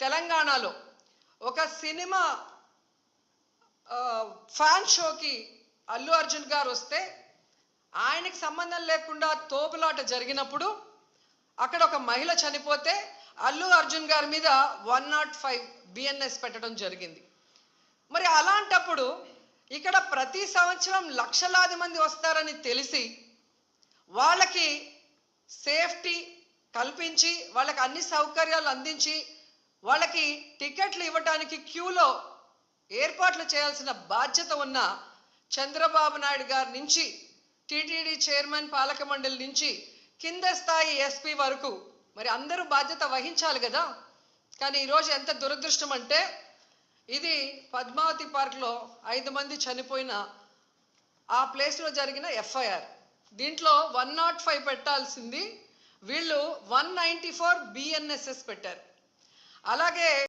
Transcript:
తెలంగాణలో ఒక cinema fan షోకి అల్లు అర్జున్ గారు వస్తే ఆయనకి సంబంధం లేకుండా తోపులాట జరిగినప్పుడు అక్కడ ఒక మహిళ చనిపోతే అల్లు అర్జున్ గారి మీద వన్ నాట్ ఫైవ్ బిఎన్ఎస్ పెట్టడం జరిగింది. మరి అలాంటప్పుడు ఇక్కడ ప్రతి సంవత్సరం లక్షలాది మంది వస్తారని తెలిసి వాళ్ళకి సేఫ్టీ కల్పించి వాళ్ళకి అన్ని సౌకర్యాలు అందించి వాళ్ళకి టికెట్లు ఇవ్వడానికి క్యూలో ఏర్పాట్లు చేయాల్సిన బాధ్యత ఉన్న చంద్రబాబు నాయుడు గారి నుంచి టీటీడీ చైర్మన్ పాలక మండలి నుంచి కింద స్థాయి ఎస్పీ వరకు మరి అందరూ బాధ్యత వహించాలి కదా. కానీ ఈరోజు ఎంత దురదృష్టం అంటే ఇది పద్మావతి పార్క్లో ఐదు మంది చనిపోయిన ఆ ప్లేస్లో జరిగిన ఎఫ్ఐఆర్. దీంట్లో వన్ నాట్ ఫైవ్ పెట్టాల్సింది వీళ్ళు వన్ నైంటీ ఫోర్ బిఎన్ఎస్ఎస్ పెట్టారు. అలాగే